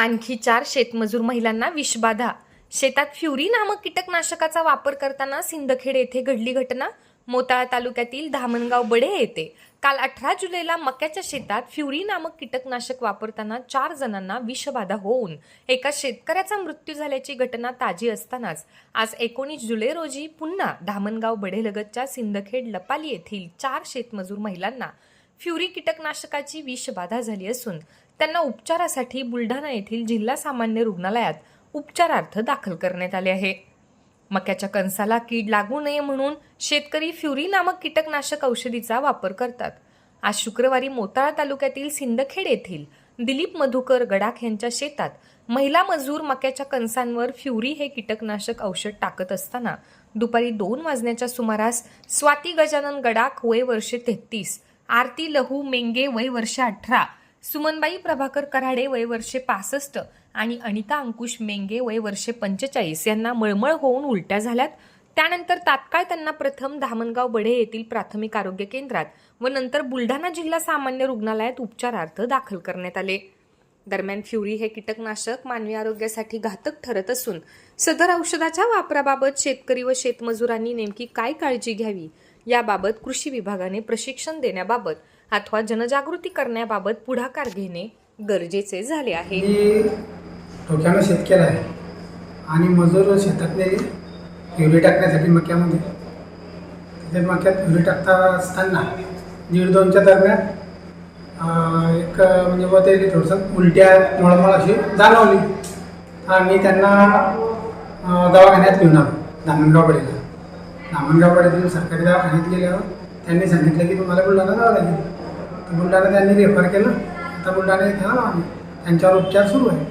आणखी चार शेतमजूर महिलांना विषबाधा शेतात फ्युरी नामक कीटकनाशकाचा वापर करताना सिंदखेड येथे घडली घटना. मोताळा तालुक्यातील धामणगाव बडे येथे काल अठरा जुलैला मक्याच्या शेतात फ्युरी नामक कीटकनाशक वापरताना चार जणांना विषबाधा होऊन एका शेतकऱ्याचा मृत्यू झाल्याची घटना ताजी असतानाच आज एकोणीस जुलै रोजी पुन्हा धामणगाव बढेलगतच्या सिंदखेड लपाली येथील चार शेतमजूर महिलांना फ्युरी कीटकनाशकाची विषबाधा झाली असून त्यांना उपचारासाठी बुलढाणा येथील जिल्हा सामान्य रुग्णालयात उपचारार्थ दाखल करण्यात आले आहे. मक्याच्या कणसाला कीड लागू नये म्हणून शेतकरी फ्युरी नामक कीटकनाशक औषधीचा वापर करतात. आज शुक्रवारी मोताळा तालुक्यातील सिंदखेड येथील दिलीप मधुकर गडाख यांच्या शेतात महिला मजूर मक्याच्या कणसांवर फ्युरी हे कीटकनाशक औषध टाकत असताना दुपारी दोन वाजण्याच्या सुमारास स्वाती गजानन गडाख वय वर्षे तेहतीस आरती लहू मेंगे वय वर्ष अठरा सुमनबाई प्रभाकर कराडे वय वर्षे पासष्ट आणि अनिता अंकुश मेंगे वय वर्षे पंचेचाळीस यांना मळमळ होऊन उलट्या झाल्यात. त्यानंतर तात्काळ त्यांना प्रथम धामणगाव बढे येथील प्राथमिक आरोग्य केंद्रात व नंतर बुलढाणा जिल्हा सामान्य रुग्णालयात उपचारार्थ दाखल करण्यात आले. दरम्यान फ्युरी हे कीटकनाशक मानवी आरोग्यासाठी घातक ठरत असून सदर औषधाच्या वापराबाबत शेतकरी व शेतमजुरांनी नेमकी काय काळजी घ्यावी? याबाबत कृषी विभागाने प्रशिक्षण देण्याबाबत अथवा जनजागृती करण्याबाबत पुढाकार घेणे गरजेचे झाले आहे. डोक्यानं शेत केलं आहे आणि मजूर शेतातले फ्युरी टाकण्यासाठी मक्यामध्ये. मक्यात फ्युरी टाकता असताना दीड दोनच्या दरम्यान एक म्हणजे मग ते थोडंसं उलट्या मळमळ अशी जाणवली. आणि त्यांना दवाखान्यात घेऊन आलो धामणगावकडे धामणगावकडे सरकारी दवाखान्यात गेल्यावर त्यांनी सांगितलं की तुम्हाला बुलढाणा जावं लागेल. तर बुलढाणा त्यांनी रेफर केलं. आता बुलढाणा इथे आलो आम्ही. त्यांच्यावर उपचार सुरू आहे.